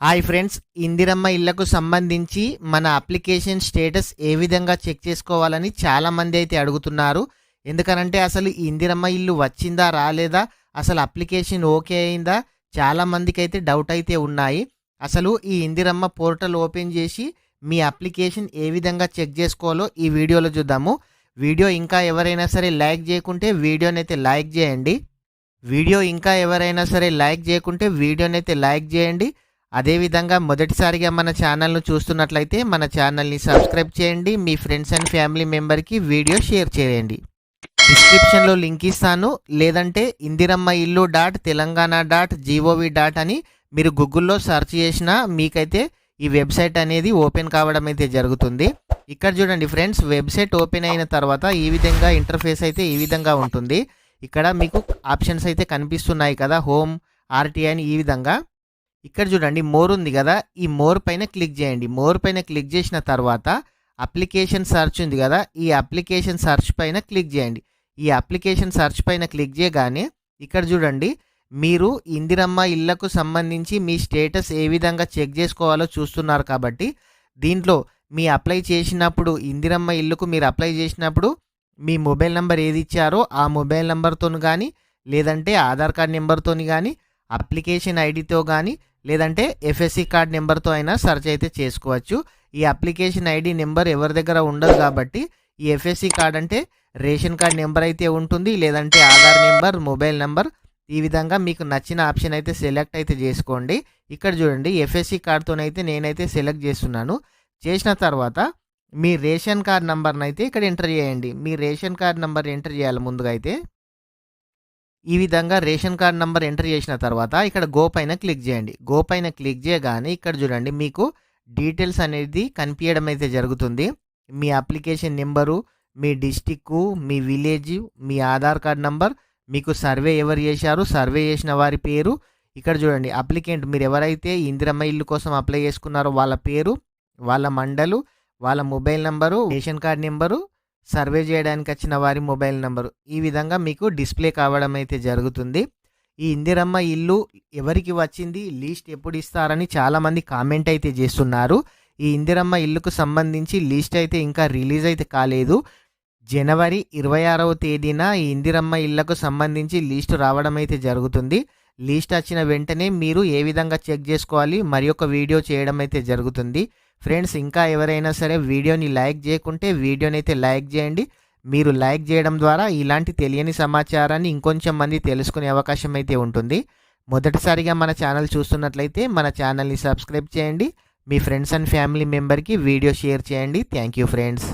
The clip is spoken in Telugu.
హాయ్ ఫ్రెండ్స్ ఇందిరమ్మ ఇళ్ళకు సంబంధించి మన అప్లికేషన్ స్టేటస్ ఏ విధంగా చెక్ చేసుకోవాలని చాలామంది అయితే అడుగుతున్నారు. ఎందుకనంటే అసలు ఇందిరమ్మ ఇల్లు వచ్చిందా రాలేదా? అసలు అప్లికేషన్ ఓకే అయిందా? చాలామందికి అయితే డౌట్ అయితే ఉన్నాయి. అసలు ఈ ఇందిరమ్మ పోర్టల్ ఓపెన్ చేసి మీ అప్లికేషన్ ఏ విధంగా చెక్ చేసుకోవాలో ఈ వీడియోలో చూద్దాము. వీడియో ఇంకా ఎవరైనా సరే లైక్ చేయకుంటే వీడియోనైతే లైక్ చేయండి. వీడియో ఇంకా ఎవరైనా సరే లైక్ చేయకుంటే వీడియోనైతే లైక్ చేయండి. అదేవిధంగా మొదటిసారిగా మన ఛానల్ను చూస్తున్నట్లయితే మన ఛానల్ని సబ్స్క్రైబ్ చేయండి మీ ఫ్రెండ్స్ అండ్ ఫ్యామిలీ మెంబర్కి వీడియో షేర్ చేయండి. డిస్క్రిప్షన్లో లింక్ ఇస్తాను. లేదంటే ఇందిరమ్మ ఇల్లు dot Telangana dot G O V dot అని మీరు గూగుల్లో సెర్చ్ చేసినా మీకైతే ఈ వెబ్సైట్ అనేది ఓపెన్ కావడం అయితే జరుగుతుంది. ఇక్కడ చూడండి ఫ్రెండ్స్ వెబ్సైట్ ఓపెన్ అయిన తర్వాత ఈ విధంగా ఇంటర్ఫేస్ అయితే ఈ విధంగా ఉంటుంది. ఇక్కడ మీకు ఆప్షన్స్ అయితే కనిపిస్తున్నాయి కదా హోమ్ ఆర్టీ అని ఈ విధంగా. ఇక్కడ చూడండి మోర్ ఉంది కదా ఈ మోర్ పైన క్లిక్ చేయండి. మోర్ పైన క్లిక్ చేసిన తర్వాత అప్లికేషన్ సెర్చ్ ఉంది కదా ఈ అప్లికేషన్ సర్చ్ పైన క్లిక్ చేయండి. ఈ అప్లికేషన్ సర్చ్ పైన క్లిక్ చేయగానే ఇక్కడ చూడండి మీరు ఇందిరమ్మ ఇళ్ళకు సంబంధించి మీ స్టేటస్ ఏ విధంగా చెక్ చేసుకోవాలో చూస్తున్నారు కాబట్టి దీంట్లో మీ అప్లై చేసినప్పుడు ఇందిరమ్మ ఇల్లుకు మీరు అప్లై చేసినప్పుడు మీ మొబైల్ నెంబర్ ఏది ఇచ్చారో ఆ మొబైల్ నెంబర్తో కానీ లేదంటే ఆధార్ కార్డ్ నెంబర్తో కానీ అప్లికేషన్ ఐడితో కానీ లేదంటే ఎఫ్ఎస్సి కార్డ్ నెంబర్తో అయినా సెర్చ్ అయితే చేసుకోవచ్చు. ఈ అప్లికేషన్ ఐడి నెంబర్ ఎవరి దగ్గర ఉండదు కాబట్టి ఈ ఎఫ్ఎస్సి కార్డ్ అంటే రేషన్ కార్డ్ నెంబర్ అయితే ఉంటుంది లేదంటే ఆధార్ నెంబర్ మొబైల్ నెంబర్ ఈ విధంగా మీకు నచ్చిన ఆప్షన్ అయితే సెలెక్ట్ అయితే చేసుకోండి. ఇక్కడ చూడండి ఎఫ్ఎస్సి కార్డ్తోనైతే నేనైతే సెలెక్ట్ చేస్తున్నాను. చేసిన తర్వాత మీ రేషన్ కార్డ్ నెంబర్ని అయితే ఇక్కడ ఎంటర్ చేయండి. మీ రేషన్ కార్డ్ నెంబర్ ఎంటర్ చేయాలి ముందుగా అయితే. ఈ విధంగా రేషన్ కార్డ్ నెంబర్ ఎంటర్ చేసిన తర్వాత ఇక్కడ గో పైన క్లిక్ చేయండి. గో పైన క్లిక్ చేయగానే ఇక్కడ చూడండి మీకు డీటెయిల్స్ అనేది కనిపించడం అయితే జరుగుతుంది. మీ అప్లికేషన్ నెంబరు మీ డిస్టిక్కు మీ విలేజ్ మీ ఆధార్ కార్డ్ నంబర్ మీకు సర్వే ఎవరు చేశారు సర్వే చేసిన వారి పేరు. ఇక్కడ చూడండి అప్లికెంట్ మీరు ఎవరైతే ఇందిరమ్మ ఇల్లు కోసం అప్లై చేసుకున్నారో వాళ్ళ పేరు వాళ్ళ మండలు వాళ్ళ mobile number ration card number survey చేయడానికి వచ్చిన వారి మొబైల్ నెంబరు. ఈ విధంగా మీకు డిస్ప్లే కావడం అయితే జరుగుతుంది. ఈ ఇందిరమ్మ ఇల్లు ఎవరికి వచ్చింది లీస్ట్ ఎప్పుడు ఇస్తారని చాలామంది కామెంట్ అయితే చేస్తున్నారు. ఈ ఇందిరమ్మ ఇల్లుకు సంబంధించి లీస్ట్ అయితే ఇంకా రిలీజ్ అయితే కాలేదు. జనవరి ఇరవై ఆరవ తేదీన ఈ ఇందిరమ్మ ఇళ్ళకు సంబంధించి లీస్ట్ రావడం అయితే జరుగుతుంది. లీస్ట్ వచ్చిన వెంటనే మీరు ఏ విధంగా చెక్ చేసుకోవాలి మరి ఒక వీడియో చేయడం అయితే జరుగుతుంది. ఫ్రెండ్స్ ఇంకా ఎవరైనా సరే వీడియోని లైక్ చేయకుంటే వీడియోని అయితే లైక్ చేయండి. మీరు లైక్ చేయడం ద్వారా ఇలాంటి తెలియని సమాచారాన్ని ఇంకొంచెం మంది తెలుసుకునే అవకాశం అయితే ఉంటుంది. మొదటిసారిగా మన ఛానల్ చూస్తున్నట్లయితే మన ఛానల్ని సబ్స్క్రైబ్ చేయండి. మీ ఫ్రెండ్స్ అండ్ ఫ్యామిలీ మెంబర్కి వీడియో షేర్ చేయండి. Thank you friends.